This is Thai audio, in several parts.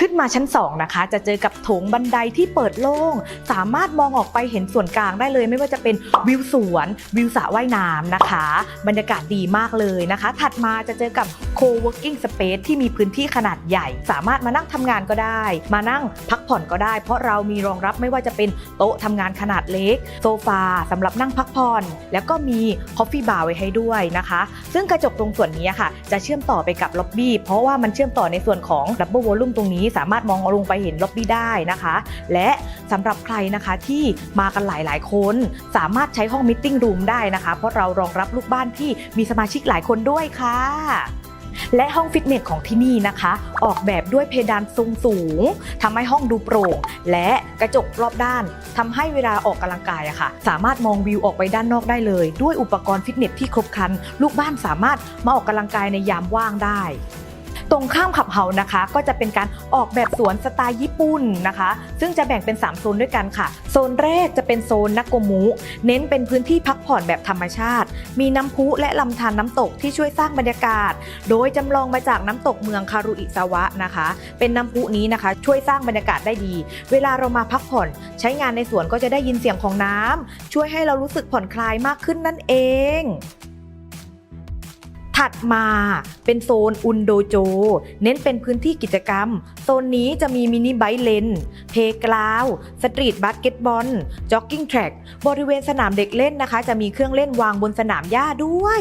ขึ้นมาชั้น 2 นะคะ จะเจอกับโถงบันไดที่เปิดโล่ง สามารถมองออกไปเห็นส่วนกลางได้เลย ไม่ว่าจะเป็นวิวสวนวิวสระว่ายน้ำนะคะ บรรยากาศดีมากเลยนะคะ ถัดมาจะเจอกับ co-working space ที่มีพื้นที่ขนาดใหญ่ สามารถมานั่งทำงานก็ได้ มานั่งพักผ่อนก็ได้ เพราะเรามีรองรับไม่ว่าจะเป็นโต๊ะทำงานขนาดเล็ก โซฟาสำหรับนั่งพักผ่อน แล้วก็มี coffee bar ไว้ให้ด้วยนะคะ ซึ่งกระจกตรงส่วนนี้ค่ะ จะเชื่อมต่อไปกับล็อบบี้เพราะว่ามันเชื่อมต่อในส่วนของ double volume ตรงนี้สามารถมองลงไปเห็นล็อบบี้ได้นะคะ และสำหรับใครนะคะที่มากันหลาย ๆ คน สามารถใช้ห้องมิ g room ได้นะคะ เพราะเรารองรับลูกบ้านที่มีสมาชิกหลายคนด้วยค่ะและห้องฟิตเนสของที่นี่นะคะ ออกแบบด้วยเพดานทรงสูงทำให้ห้องดูโปร่ง และกระจกรอบด้านทำให้เวลาออกกำลังกายอะค่ะ สามารถมองวิวออกไปด้านนอกได้เลย ด้วยอุปกรณ์ฟิตเนสที่ครบครัน ลูกบ้านสามารถมาออกกำลังกายในยามว่างได้ ตรงข้ามขับเฮานะคะ ก็จะเป็นการออกแบบสวนสไตล์ญี่ปุ่นนะคะ ซึ่งจะแบ่งเป็น 3 โซนด้วยกันค่ะ โซนแรกจะเป็นโซนนักโกมุ เน้นเป็นพื้นที่พักผ่อนแบบธรรมชาติ มีน้ำพุและลำธารน้ำตกที่ช่วยสร้างบรรยากาศ โดยจำลองมาจากน้ำตกเมืองคารุอิซาวะนะคะ เป็นน้ำพุนี้นะคะ ช่วยสร้างบรรยากาศได้ดี เวลาเรามาพักผ่อน ใช้งานในสวนก็จะได้ยินเสียงของน้ำช่วยให้เรารู้สึกผ่อนคลายมากขึ้นนั่นเอง ถัดมาเป็นโซนอุนโดโจ เน้นเป็นพื้นที่กิจกรรม โซนนี้จะมีมินิไบค์เลน เพกราว สตรีทบาสเกตบอล จ็อกกิ้งแทร็ก บริเวณสนามเด็กเล่นนะคะ จะมีเครื่องเล่นวางบนสนามหญ้าด้วย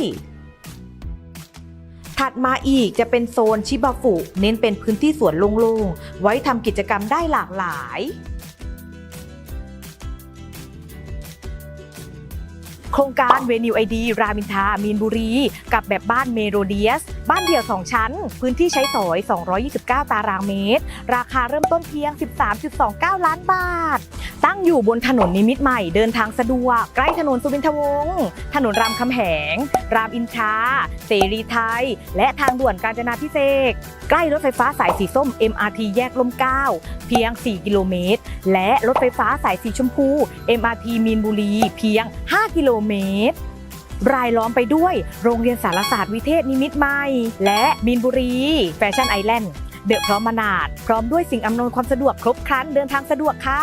ถัดมาอีกจะเป็นโซนชิบาฟุเน้นเป็นพื้นที่สวนโล่งๆ ไว้ทำกิจกรรมได้หลากหลาย โครงการเวนิวไอดี รามินทามีนบุรี กับแบบบ้านเมโรเดียส บ้านเดี่ยว 2 ชั้น พื้นที่ใช้สอย 229 ตารางเมตร ราคาเริ่มต้นเพียง 13.29 ล้านบาท ตั้งอยู่บนถนนนิมิตใหม่เดินทางสะดวก ใกล้ถนนสุวินทวงศ์ถนนรามคำแหง รามอินทราเสรีไทย และทางด่วนกาญจนาพิเศษใกล้รถไฟฟ้าสายสีส้ม MRT แยกลมเก้าเพียง 4 กิโลเมตร และรถไฟฟ้าสายสีชมพู MRT มีนบุรี เพียง 5 กิโลเมตร รายล้อมไปด้วยโรงเรียนสารศาสตร์วิเทศนิมิตใหม่ และมีนบุรี แฟชั่นไอแลนด์เดอะพร้อมมนาด พร้อมด้วยสิ่งอำนวยความสะดวกครบครันเดินทางสะดวกค่ะ